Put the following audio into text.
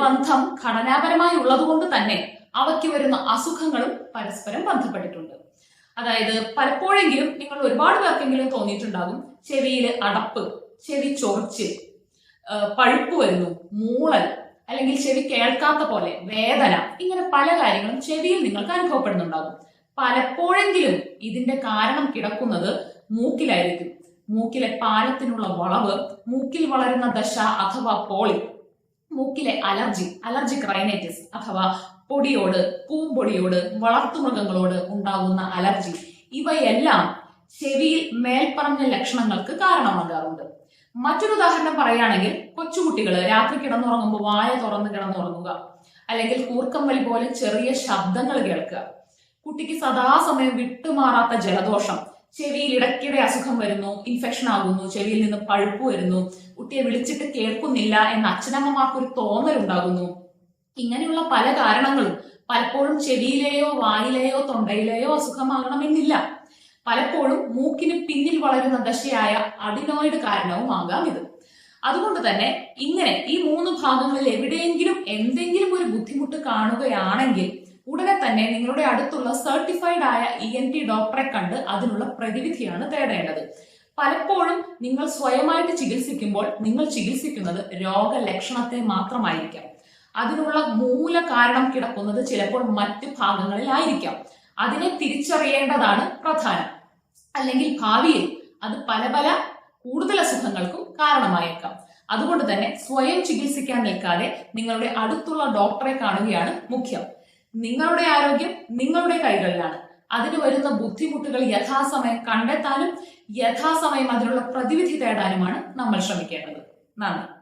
ബന്ധം ഘടനാപരമായി ഉള്ളതുകൊണ്ട് തന്നെ അവയ്ക്ക് വരുന്ന അസുഖങ്ങളും പരസ്പരം ബന്ധപ്പെട്ടിട്ടുണ്ട്. അതായത് പലപ്പോഴെങ്കിലും നിങ്ങൾ ഒരുപാട് പേർക്കെങ്കിലും തോന്നിയിട്ടുണ്ടാകും ചെവിയിൽ അടപ്പ് ചെവി ചൊറിച്ച് പഴുപ്പ് വരുന്നു മൂളൽ അല്ലെങ്കിൽ ചെവി കേൾക്കാത്ത പോലെ വേദന ഇങ്ങനെ പല കാര്യങ്ങളും ചെവിയിൽ നിങ്ങൾക്ക് അനുഭവപ്പെടുന്നുണ്ടാകും. പലപ്പോഴെങ്കിലും ഇതിന്റെ കാരണം കിടക്കുന്നത് മൂക്കിലായിരിക്കും. മൂക്കിലെ പാലത്തിനുള്ള വളവ് മൂക്കിൽ വളരുന്ന ദശ അഥവാ പോളി മൂക്കിലെ അലർജി അലർജി റൈനൈറ്റിസ് അഥവാ പൊടിയോട് പൂമ്പൊടിയോട് വളർത്തുമൃഗങ്ങളോട് ഉണ്ടാകുന്ന അലർജി. ഇവയെല്ലാം ചെവിയിൽ മേൽപ്പറഞ്ഞ ലക്ഷണങ്ങൾക്ക് കാരണമാകാറുണ്ട്. മറ്റൊരു ഉദാഹരണം പറയുകയാണെങ്കിൽ കൊച്ചുകുട്ടികൾ രാത്രി കിടന്നുറങ്ങുമ്പോൾ വായ തുറന്ന് കിടന്നുറങ്ങുക. അല്ലെങ്കിൽ കൂർക്കം വലി പോലെ ചെറിയ ശബ്ദങ്ങൾ കേൾക്കുക. കുട്ടിക്ക് സദാസമയം വിട്ടുമാറാത്ത ജലദോഷം ചെവിയിൽ ഇടയ്ക്കിടെ അസുഖം വരുന്നു ഇൻഫെക്ഷൻ ആകുന്നു ചെവിയിൽ നിന്ന് പഴുപ്പ് വരുന്നു കുട്ടിയെ വിളിച്ചിട്ട് കേൾക്കുന്നില്ല എന്ന അച്ഛനമ്മമാർക്ക് ഒരു തോന്നൽ ഉണ്ടാകുന്നു. ഇങ്ങനെയുള്ള പല കാരണങ്ങളും പലപ്പോഴും ചെവിയിലെയോ വായിലെയോ തൊണ്ടയിലെയോ അസുഖമാകണമെന്നില്ല. പലപ്പോഴും മൂക്കിന് പിന്നിൽ വളരുന്ന ദശയായ അഡിനോയിഡ് കാരണവും ആകാം ഇത്. അതുകൊണ്ട് തന്നെ ഇങ്ങനെ ഈ മൂന്ന് ഭാഗങ്ങളിൽ എവിടെയെങ്കിലും എന്തെങ്കിലും ഒരു ബുദ്ധിമുട്ട് കാണുകയാണെങ്കിൽ ഉടനെ തന്നെ നിങ്ങളുടെ അടുത്തുള്ള സർട്ടിഫൈഡ് ആയ ഇ എൻ ടി ഡോക്ടറെ കണ്ട് അതിനുള്ള പ്രതിവിധിയാണ് തേടേണ്ടത്. പലപ്പോഴും നിങ്ങൾ സ്വയമായിട്ട് ചികിത്സിക്കുമ്പോൾ നിങ്ങൾ ചികിത്സിക്കുന്നത് രോഗലക്ഷണത്തെ മാത്രമായിരിക്കാം. അതിനുള്ള മൂല കാരണം കിടക്കുന്നത് ചിലപ്പോൾ മറ്റ് ഭാഗങ്ങളിലായിരിക്കാം. അതിനെ തിരിച്ചറിയേണ്ടതാണ് പ്രധാനം. അല്ലെങ്കിൽ ഭാവിയിൽ അത് പല പല കൂടുതൽ അസുഖങ്ങൾക്കും കാരണമായേക്കാം. അതുകൊണ്ട് തന്നെ സ്വയം ചികിത്സിക്കാൻ നിൽക്കാതെ നിങ്ങളുടെ അടുത്തുള്ള ഡോക്ടറെ കാണുകയാണ് മുഖ്യം. നിങ്ങളുടെ ആരോഗ്യം നിങ്ങളുടെ കൈകളിലാണ്. അതിന് വരുന്ന ബുദ്ധിമുട്ടുകൾ യഥാസമയം കണ്ടെത്താനും യഥാസമയം അതിനുള്ള പ്രതിവിധി തേടാനുമാണ് നമ്മൾ ശ്രമിക്കേണ്ടത്. നന്ദി.